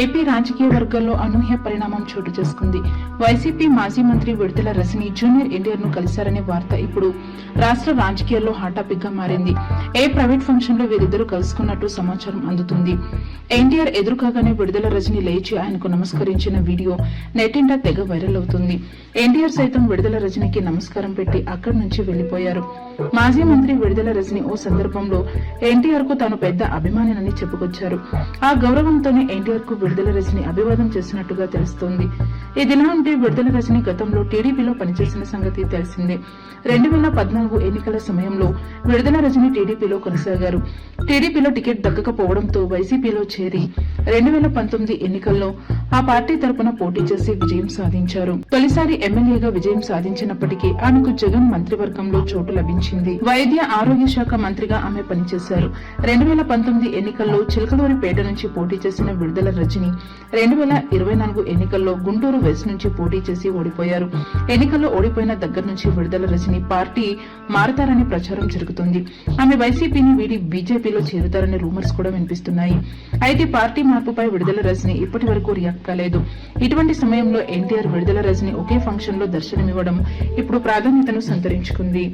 AP రాజకీయ వర్గాల్లో అనూహ్య పరిణామం చోటు చేసుకుంది. వైసీపీ మాజీ మంత్రి విడుదల రజని జూనియర్ ఎన్టీఆర్ను కలిశారనే వార్త ఇప్పుడు రాష్ట్ర రాజకీయాల్లో హాట్ టాపిక్గా మారింది. ఏ ప్రైవేట్ ఫంక్షన్లో వీరిద్దరూ కలుసుకున్నట్టు సమాచారం అందుతుంది. ఎన్టీఆర్ ఎదురుకాగానే విడుదల రజని లేచి ఆయనకు నమస్కరించిన వీడియో నెట్టింట తెగ వైరల్ అవుతుంది. ఎన్టీఆర్ సైతం విడుదల రజనికి నమస్కారం పెట్టి అక్కడి నుంచి వెళ్ళిపోయారు మాజీ మంత్రి విడుదల రజని ఓ సందర్భంలో ఎన్టీఆర్కు తాను పెద్ద అభిమానినని చెప్పుకొచ్చారు. ఆ గౌరవంతోనే ఎన్టీఆర్కు విడుదల రజని అభివాదం చేసినట్టుగా తెలుస్తోంది. ఇదిలా ఉంటే విడుదల రజని గతంలో టీడీపీలో పనిచేసిన సంగతి తెలిసిందే. రెండు వేల పద్నాలుగు ఎన్నికల సమయంలో విడుదల రజని టీడీపీలో కొనసాగారు. టీడీపీలో టికెట్ దక్కకపోవడంతో వైసీపీలో చేరి రెండు వేల పంతొమ్మిది ఎన్నికల్లో ఆ పార్టీ తరపున పోటీ చేసి విజయం సాధించారు. తొలిసారి ఎమ్మెల్యేగా విజయం సాధించినప్పటికీ ఆమెకు జగన్ మంత్రివర్గంలో చోటు లభించింది. వైద్య ఆరోగ్య శాఖ మంత్రిగా ఆమె పనిచేశారు. రెండు వేల పంతొమ్మిది ఎన్నికల్లో చిలకలూరిపేట నుంచి పోటీ చేసిన విడుదల రజని రెండు వేల ఇరవై నాలుగు ఎన్నికల్లో గుంటూరు వెస్ట్ నుంచి పోటీ చేసి ఓడిపోయారు. ఎన్నికల్లో ఓడిపోయిన దగ్గర నుంచి విడుదల రజని పార్టీ మారతారని ప్రచారం జరుగుతుంది. ఆమె వైసీపీని వీడి బీజేపీలో చేరుతారనే రూమర్స్ కూడా వినిపిస్తున్నాయి. అయితే పార్టీ మార్పుపై విడుదల రజని ఇప్పటి వరకు రియాక్ట్ కాలేదు ఇటువంటి సమయంలో ఎన్టీఆర్ విడుదల రజని ఒకే ఫంక్షన్లో దర్శనమివ్వడం ఇప్పుడు ప్రాధాన్యతను సంతరించుకుంది.